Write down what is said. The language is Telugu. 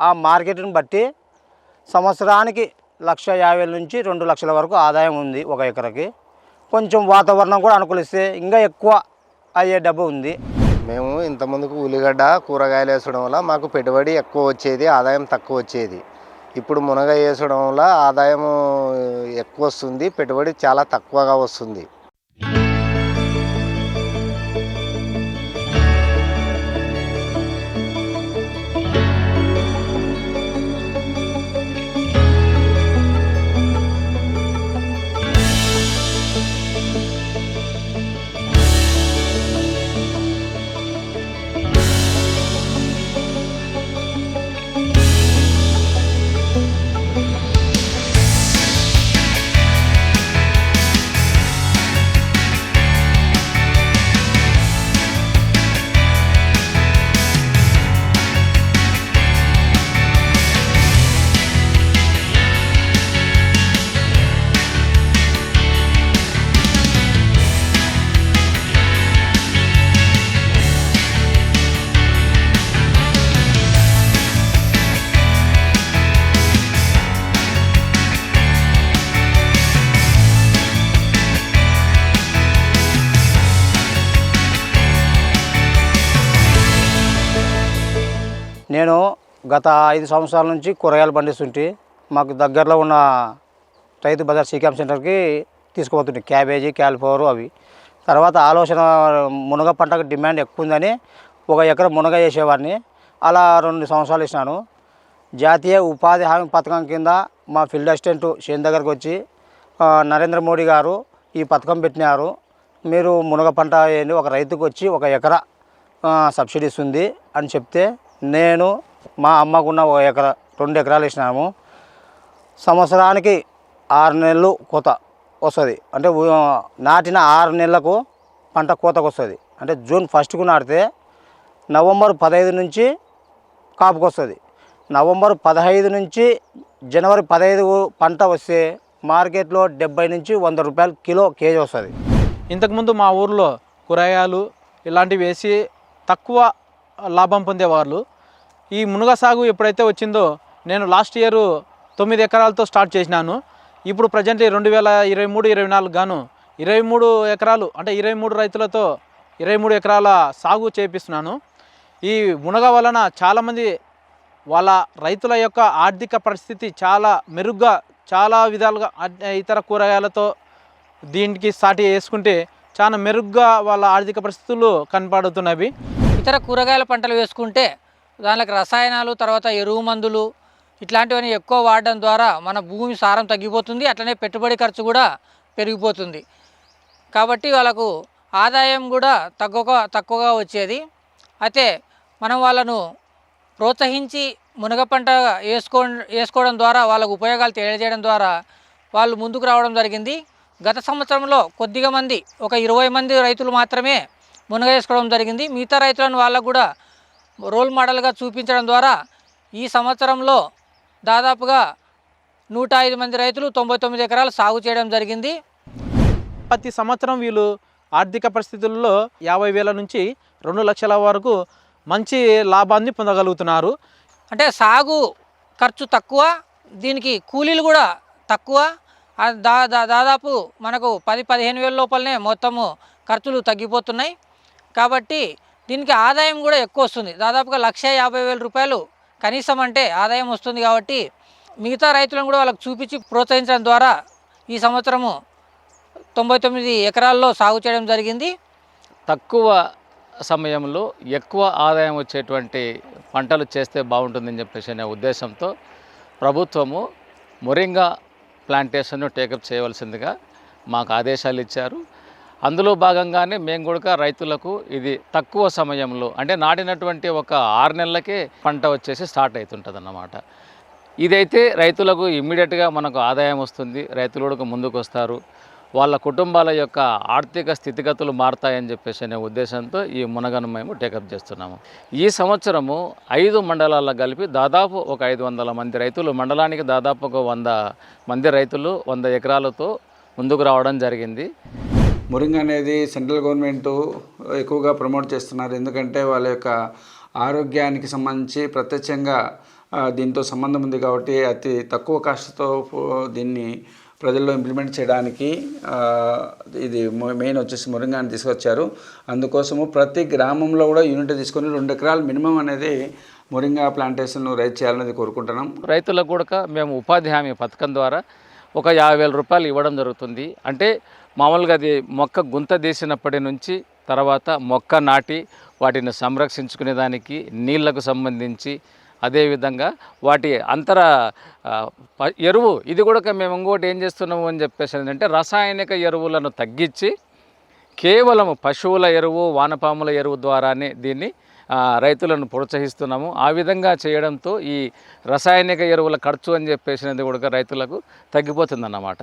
ఆ మార్కెట్ని బట్టి సంవత్సరానికి లక్ష యాభై నుంచి రెండు లక్షల వరకు ఆదాయం ఉంది ఒక ఎకరకి. కొంచెం వాతావరణం కూడా అనుకూలిస్తే ఇంకా ఎక్కువ అయ్యే డబ్బు ఉంది. మేము ఇంతమందుకు ఉల్లిగడ్డ కూరగాయలు వేసడం వల్ల మాకు పెట్టుబడి ఎక్కువ వచ్చేది ఆదాయం తక్కువ వచ్చేది. ఇప్పుడు మునగ వేసడం వల్ల ఆదాయం ఎక్కువ వస్తుంది పెట్టుబడి చాలా తక్కువగా వస్తుంది. నేను గత ఐదు సంవత్సరాల నుంచి కూరగాయలు పండిస్తుంటే మాకు దగ్గరలో ఉన్న రైతు బజార్ సీకామ్ సెంటర్కి తీసుకుపోతుంటే క్యాబేజీ క్యాలిఫ్లవర్ అవి. తర్వాత ఆలోచన మునగ పంటకు డిమాండ్ ఎక్కువ ఉందని ఒక ఎకరం మునగ వేసేవాడిని. అలా రెండు సంవత్సరాలు ఇచ్చినాను జాతీయ ఉపాధి హామీ పథకం కింద మా ఫీల్డ్ అసిస్టెంట్ చేను దగ్గరకు వచ్చి నరేంద్ర మోడీ గారు ఈ పథకం పెట్టినారు. మీరు మునగ పంట ఒక రైతుకు వచ్చి ఒక ఎకరా సబ్సిడీ ఇస్తుంది అని చెప్తే నేను మా అమ్మకున్న ఒక ఎకరా రెండు ఎకరాలు ఇచ్చినాము సంవత్సరానికి ఆరు నెలలు కోత వస్తుంది. అంటే నాటిన ఆరు నెలలకు పంట కోతకు వస్తుంది. అంటే జూన్ ఫస్ట్కు నాటితే నవంబర్ పదహైదు నుంచి కాపుకు వస్తుంది. నవంబర్ పదహైదు నుంచి జనవరి పదహైదు పంట వస్తే మార్కెట్లో డెబ్బై నుంచి వంద రూపాయలు కిలో కేజీ వస్తుంది. ఇంతకుముందు మా ఊర్లో కూరగాయలు ఇలాంటివి వేసి తక్కువ లాభం పొందేవాళ్ళు. ఈ మునగ సాగు ఎప్పుడైతే వచ్చిందో నేను లాస్ట్ ఇయర్ తొమ్మిది ఎకరాలతో స్టార్ట్ చేసినాను. ఇప్పుడు ప్రజెంట్ రెండు వేల ఇరవై మూడు ఇరవై నాలుగు గాను ఇరవై మూడు ఎకరాలు అంటే ఇరవై మూడు రైతులతో ఇరవై మూడు ఎకరాల సాగు చేపిస్తున్నాను. ఈ మునగ వలన చాలామంది వాళ్ళ రైతుల యొక్క ఆర్థిక పరిస్థితి చాలా మెరుగ్గా చాలా విధాలుగా ఇతర కూరగాయలతో దీనికి సాటి వేసుకుంటే చాలా మెరుగ్గా వాళ్ళ ఆర్థిక పరిస్థితులు కనపడుతున్నవి. ఇతర కూరగాయల పంటలు వేసుకుంటే దానికి రసాయనాలు తర్వాత ఎరువు మందులు ఇట్లాంటివన్నీ ఎక్కువ వాడడం ద్వారా మన భూమి సారం తగ్గిపోతుంది అట్లనే పెట్టుబడి ఖర్చు కూడా పెరిగిపోతుంది. కాబట్టి వాళ్ళకు ఆదాయం కూడా తక్కువగా తక్కువగా వచ్చేది. అయితే మనం వాళ్ళను ప్రోత్సహించి మునగ పంట వేసుకో వేసుకోవడం ద్వారా వాళ్ళకు ఉపయోగాలు తెలియజేయడం ద్వారా వాళ్ళు ముందుకు రావడం జరిగింది. గత సంవత్సరంలో కొద్దిగా మంది ఒక ఇరవై మంది రైతులు మాత్రమే మునగ వేసుకోవడం జరిగింది. మిగతా రైతులను వాళ్ళకు కూడా రోల్ మోడల్గా చూపించడం ద్వారా ఈ సంవత్సరంలో దాదాపుగా నూట ఐదు మంది రైతులు తొంభై తొమ్మిది ఎకరాలు సాగు చేయడం జరిగింది. ప్రతి సంవత్సరం వీళ్ళు ఆర్థిక పరిస్థితుల్లో యాభై వేల నుంచి రెండు లక్షల వరకు మంచి లాభాన్ని పొందగలుగుతున్నారు. అంటే సాగు ఖర్చు తక్కువ దీనికి కూలీలు కూడా తక్కువ. దా- దాదాపు మనకు పది పదిహేను వేల లోపలనే మొత్తము ఖర్చులు తగ్గిపోతున్నాయి. కాబట్టి దీనికి ఆదాయం కూడా ఎక్కువ వస్తుంది. దాదాపుగా లక్ష యాభై వేల రూపాయలు కనీసం అంటే ఆదాయం వస్తుంది కాబట్టి మిగతా రైతులను కూడా వాళ్ళకి చూపించి ప్రోత్సహించడం ద్వారా ఈ సంవత్సరము తొంభై తొమ్మిది ఎకరాల్లో సాగు చేయడం జరిగింది. తక్కువ సమయంలో ఎక్కువ ఆదాయం వచ్చేటువంటి పంటలు చేస్తే బాగుంటుందని చెప్పేసి అనే ఉద్దేశంతో ప్రభుత్వము మొరింగా ప్లాంటేషన్ను టేకప్ చేయవలసిందిగా మాకు ఆదేశాలు ఇచ్చారు. అందులో భాగంగానే మేము కూడా రైతులకు ఇది తక్కువ సమయంలో అంటే నాటినటువంటి ఒక ఆరు నెలలకే పంట వచ్చేసి స్టార్ట్ అవుతుంటుంది అన్నమాట ఇదైతే రైతులకు ఇమ్మీడియట్గా మనకు ఆదాయం వస్తుంది రైతులు కూడా ముందుకు వస్తారు వాళ్ళ కుటుంబాల యొక్క ఆర్థిక స్థితిగతులు మారుతాయని చెప్పేసి అనే ఉద్దేశంతో ఈ మునగను మేము టేకప్ చేస్తున్నాము. ఈ సంవత్సరము ఐదు మండలాల్లో కలిపి దాదాపు ఒక ఐదు వందల మంది రైతులు మండలానికి దాదాపు ఒక వంద మంది రైతులు వంద ఎకరాలతో ముందుకు రావడం జరిగింది. మురింగ్ అనేది సెంట్రల్ గవర్నమెంట్ ఎక్కువగా ప్రమోట్ చేస్తున్నారు. ఎందుకంటే వాళ్ళ యొక్క ఆరోగ్యానికి సంబంధించి ప్రత్యక్షంగా దీంతో సంబంధం ఉంది కాబట్టి అతి తక్కువ కాస్ట్తో దీన్ని ప్రజల్లో ఇంప్లిమెంట్ చేయడానికి ఇది మెయిన్ వచ్చేసి మురింగాని తీసుకొచ్చారు. అందుకోసము ప్రతి గ్రామంలో కూడా యూనిట్ తీసుకొని రెండు ఎకరాలు మినిమం అనేది మురింగా ప్లాంటేషన్ రైతు చేయాలనేది కోరుకుంటున్నాం. రైతులకు కూడా మేము ఉపాధి హామీ పథకం ద్వారా ఒక యాభై వేల రూపాయలు ఇవ్వడం జరుగుతుంది. అంటే మామూలుగా అది మొక్క గుంత తీసినప్పటి నుంచి తర్వాత మొక్క నాటి వాటిని సంరక్షించుకునే దానికి నీళ్ళకు సంబంధించి అదేవిధంగా వాటి అంతర ప- ఎరువు ఇది కూడా మేము ఇంకోటి ఏం చేస్తున్నాము అని చెప్పేసి ఏంటంటే రసాయనిక ఎరువులను తగ్గించి కేవలం పశువుల ఎరువు వానపాముల ఎరువు ద్వారానే దీన్ని రైతులను ప్రోత్సహిస్తున్నాము. ఆ విధంగా చేయడంతో ఈ రసాయనిక ఎరువుల ఖర్చు అని చెప్పేసినది కూడా రైతులకు తగ్గిపోతుందన్నమాట.